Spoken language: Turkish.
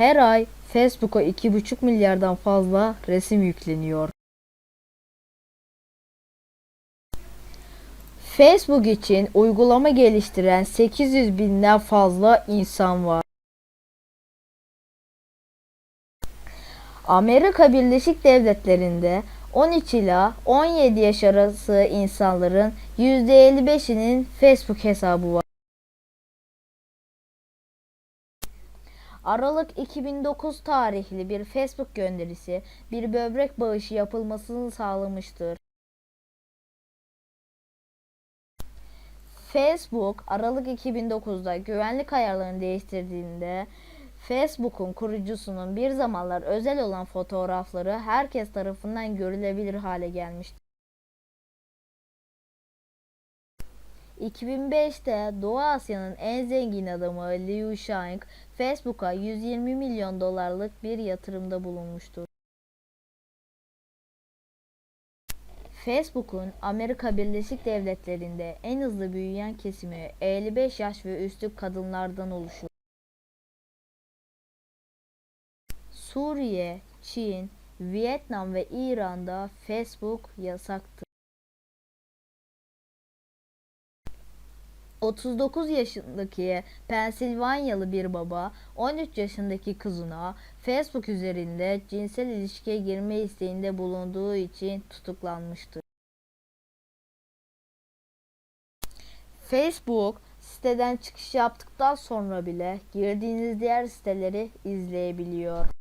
Her ay Facebook'a 2,5 milyardan fazla resim yükleniyor. Facebook için uygulama geliştiren 800 binden fazla insan var. Amerika Birleşik Devletleri'nde 13 ila 17 yaş arası insanların %55'inin Facebook hesabı var. Aralık 2009 tarihli bir Facebook gönderisi bir böbrek bağışı yapılmasını sağlamıştır. Facebook Aralık 2009'da güvenlik ayarlarını değiştirdiğinde Facebook'un kurucusunun bir zamanlar özel olan fotoğrafları herkes tarafından görülebilir hale gelmiştir. 2005'te Doğu Asya'nın en zengin adamı Liu Shang, Facebook'a 120 milyon dolarlık bir yatırımda bulunmuştur. Facebook'un Amerika Birleşik Devletleri'nde en hızlı büyüyen kesimi 55 yaş ve üstü kadınlardan oluşur. Suriye, Çin, Vietnam ve İran'da Facebook yasaktır. 39 yaşındaki Pensilvanyalı bir baba 13 yaşındaki kızına Facebook üzerinde cinsel ilişkiye girme isteğinde bulunduğu için tutuklanmıştır. Facebook siteden çıkış yaptıktan sonra bile girdiğiniz diğer siteleri izleyebiliyor.